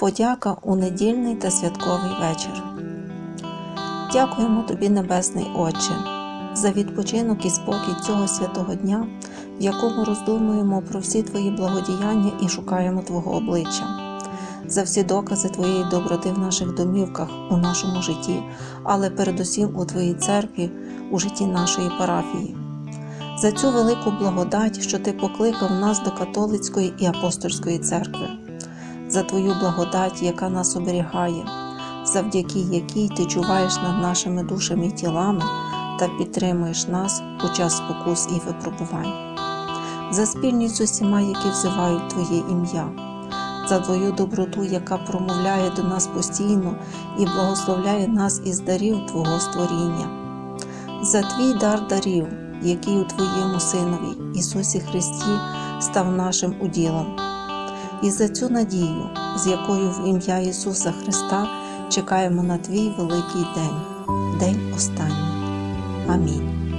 Подяка у недільний та святковий вечір. Дякуємо тобі, Небесний Отче, за відпочинок і спокій цього святого дня, в якому роздумуємо про всі твої благодіяння і шукаємо Твого обличчя, за всі докази Твоєї доброти в наших домівках, у нашому житті, але передусім у Твоїй церкві, у житті нашої парафії. За цю велику благодать, що Ти покликав нас до католицької і апостольської церкви, за Твою благодать, яка нас оберігає, завдяки якій Ти чуваєш над нашими душами і тілами та підтримуєш нас у час спокус і випробувань, за спільність з усіма, які взивають Твоє ім'я, за Твою доброту, яка промовляє до нас постійно і благословляє нас із дарів Твого створіння, за Твій дар дарів, який у Твоєму Синові, Ісусі Христі, став нашим уділом. І за цю надію, з якою в ім'я Ісуса Христа чекаємо на Твій великий день, день останній. Амінь.